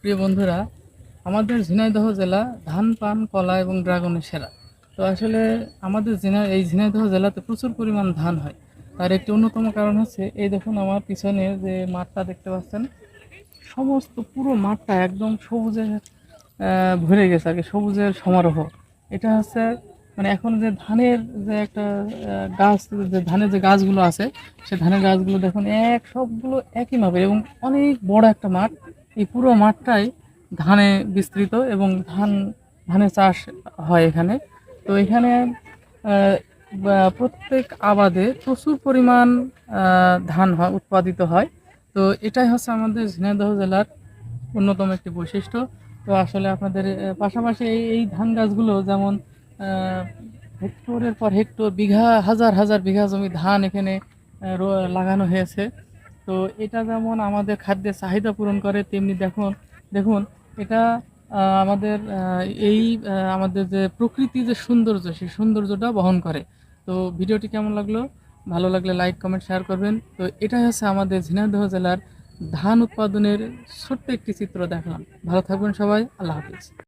প্রিয় বন্ধুরা, আমাদের ঝিনাইদহ জেলা ধান, পান, কলা এবং ড্রাগনের সেরা। তো আসলে আমাদের ঝিনাই এই ঝিনাইদহ জেলাতে প্রচুর পরিমাণ ধান হয়। তার একটি অন্যতম কারণ হচ্ছে, এই দেখুন আমার পিছনে যে মাঠটা দেখতে পাচ্ছেন, সমস্ত পুরো মাঠটা একদম সবুজে ভরে গেছে আর কি সবুজের সমারোহ। এটা হচ্ছে মানে এখন যে ধানের যে একটা গাছ, যে ধানের যে গাছগুলো আছে, সে ধানের গাছগুলো দেখুন, এক সবগুলো একই মাপের এবং অনেক বড় একটা মাঠ। এই পুরো মাঠটাই ধানে বিস্তৃত এবং ধান ধানের চাষ হয় এখানে। তো এখানে প্রত্যেক আবাদে প্রচুর পরিমাণ ধান হয়, উৎপাদিত হয়। তো এটাই হচ্ছে আমাদের ঝিনাইদহ জেলার অন্যতম একটি বৈশিষ্ট্য। তো আসলে আপনাদের পাশাপাশি এই এই ধান গাছগুলো যেমন হেক্টরের পর হেক্টর বিঘা, হাজার হাজার বিঘা জমি ধান এখানে লাগানো হয়েছে। তো এটা যেমন আমাদের খাদ্যের চাহিদা পূরণ করে, তেমনি দেখুন দেখুন, এটা আমাদের এই আমাদের যে প্রকৃতি যে সৌন্দর্য, সেই সৌন্দর্যটা বহন করে। তো ভিডিওটি কেমন লাগল? ভালো লাগলে লাইক, কমেন্ট, শেয়ার করবেন। তো এটাই হচ্ছে আমাদের ঝিনাইদহ জেলার ধান উৎপাদনের ছোট্ট একটি চিত্র দেখলাম। ভালো থাকবেন সবাই, আল্লাহ হাফিজ।